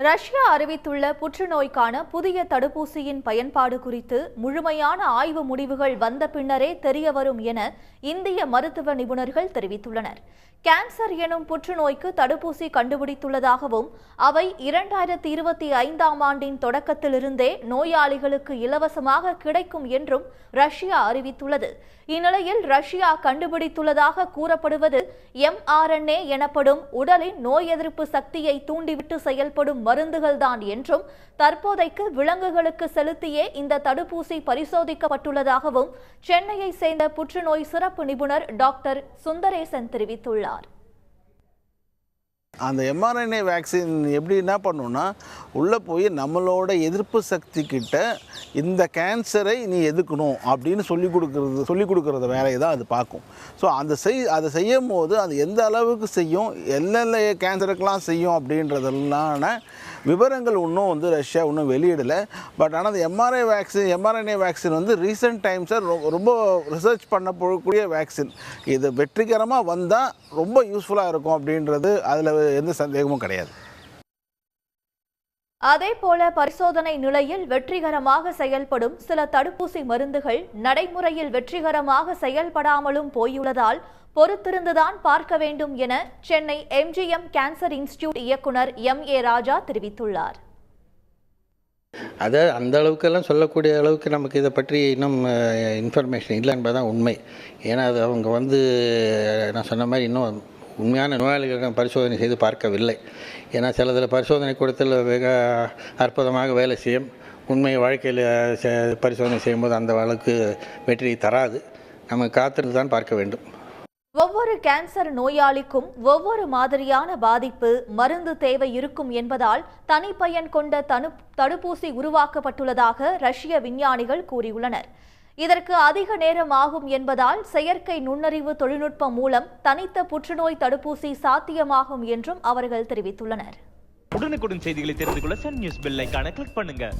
Russia அறிவித்துள்ள புற்றுநோய்க்கான புதிய தடுப்பூசியின் பயன்பாடு குறித்து முழுமையான ஆய்வு முடிவுகள் வந்த பின்னரே தெரியவரும் என இந்திய மருத்துவ நிபுணர்கள் தெரிவித்துள்ளனர். கேன்சர் எனும் புற்றுநோய்க்கு தடுப்பூசி கண்டுபிடித்துள்ளதாகவும் அவை இரண்டாயிரத்தி இருபத்தி ஐந்தாம் ஆண்டின் தொடக்கத்திலிருந்தே நோயாளிகளுக்கு இலவசமாக கிடைக்கும் என்றும் ரஷ்யா அறிவித்துள்ளது. இந்நிலையில் ரஷ்யா கண்டுபிடித்துள்ளதாக கூறப்படுவது எம்ஆர்என்ஏ எனப்படும் உடலின் நோய் எதிர்ப்பு சக்தியை தூண்டிவிட்டு செயல்படும் மருந்துகள்தான் என்றும் தற்போதைக்கு விலங்குகளுக்கு செலுத்தியே இந்த தடுப்பூசி பரிசோதிக்கப்பட்டுள்ளதாகவும் சென்னையை சேர்ந்த புற்றுநோய் சிறப்பு நிபுணர் டாக்டர் சுந்தரேசன் தெரிவித்துள்ளார். அந்த எம்ஆர்என்ஏ வேக்சின் எப்படி என்ன பண்ணுன்னா உள்ளே போய் நம்மளோட எதிர்ப்பு சக்தி கிட்ட இந்த கேன்சரை நீ எதுக்கணும் அப்படின்னு சொல்லி கொடுக்குறது சொல்லி கொடுக்குறத வேலையை தான் அது பார்க்கும். ஸோ அந்த செய் அதை செய்யும் போது அது எந்த அளவுக்கு செய்யும் என்னென்ன கேன்சருக்கெல்லாம் செய்யும் அப்படின்றதெல்லான விவரங்கள் இன்னும் வந்து ரஷ்யா இன்னும் வெளியிடலை. பட் ஆனால் அந்த எம்ஆர்ஐ வேக்சின் எம்ஆர்என்ஏ வேக்சின் வந்து ரீசெண்ட் டைம்ஸில் ரொம்ப ரிசர்ச் பண்ண போகக்கூடிய வேக்சின் இது வெற்றிகரமாக வந்தால் ரொம்ப யூஸ்ஃபுல்லாக இருக்கும் அப்படின்றது அதில் எந்த சந்தேகமும் கிடையாது. அதேபோல பரிசோதனை நிலையில் வெற்றிகரமாக செயல்படும் சில தடுப்பூசி மருந்துகள் நடைமுறையில் வெற்றிகரமாக செயல்படாமலும் போயுள்ளதால் பொறுத்திருந்துதான் பார்க்க வேண்டும் என சென்னை எம்ஜிஎம் கேன்சர் இன்ஸ்டிடியூட் இயக்குனர் எம் ஏ ராஜா தெரிவித்துள்ளார். அதை அந்த அளவுக்கெல்லாம் சொல்லக்கூடிய அளவுக்கு நமக்கு இதை பற்றி இன்னும் இன்ஃபர்மேஷன் இல்லை என்பதுதான் உண்மை. ஏன்னா அது அவங்க வந்து நான் சொன்ன மாதிரி இன்னும் உண்மையான நோயாளிகளிடம் பரிசோதனை செய்து பார்க்கவில்லை. ஏன்னா சிலதில் பரிசோதனை கூடத்தில் மிக அற்புதமாக வேலை செய்யும். உண்மை வாழ்க்கையில் பரிசோதனை செய்யும்போது அந்த அளவுக்கு வெற்றியை தராது. நம்ம காத்திருந்து தான் பார்க்க வேண்டும். ஒவ்வொரு கேன்சர் நோயாளிக்கும் ஒவ்வொரு மாதிரியான பாதிப்பு மருந்து தேவை இருக்கும் என்பதால் தனிப்பயன் கொண்ட தனு தடுப்பூசி உருவாக்கப்பட்டுள்ளதாக ரஷ்ய விஞ்ஞானிகள் கூறியுள்ளனர். இதற்கு அதிக நேரம் ஆகும் என்பதால் செயற்கை நுண்ணறிவு தொழில்நுட்பம் மூலம் தனித்த புற்றுநோய் தடுப்பூசி சாத்தியமாகும் என்றும் அவர்கள் தெரிவித்துள்ளனர். உடனுக்குடன் செய்திகளை தெரிந்து கொள்ள சன் நியூஸ் பெல் கிளிக் பண்ணுங்க.